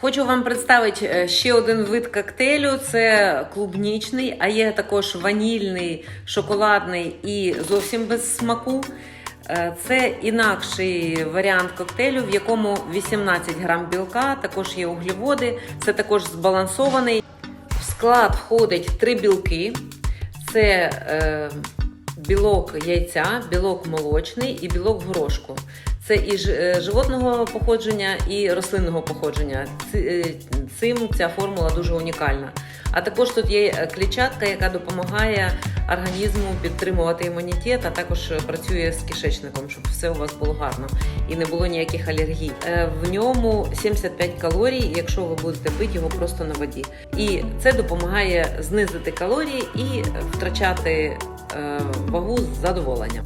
Хочу вам представити е, ще один вид коктейлю. Це клубнічний, а є також ванільний, шоколадний і зовсім без смаку. Е, Це інакший варіант коктейлю, в якому 18 грам білка, також є углеводи. Це також збалансований. В склад входить три білки: це е, білок яйця, білок молочний і білок горошку. Це і е, животного походження, і рослинного походження. Е, Цим ця формула дуже унікальна. А також тут є е, клітчатка, яка допомагає організму підтримувати імунітет, а також працює з кишечником, щоб все у вас було гарно і не було ніяких алергій. В ньому 75 калорій, якщо ви будете пити його просто на воді. І це допомагає знизити калорії і втрачати вагу з задоволенням.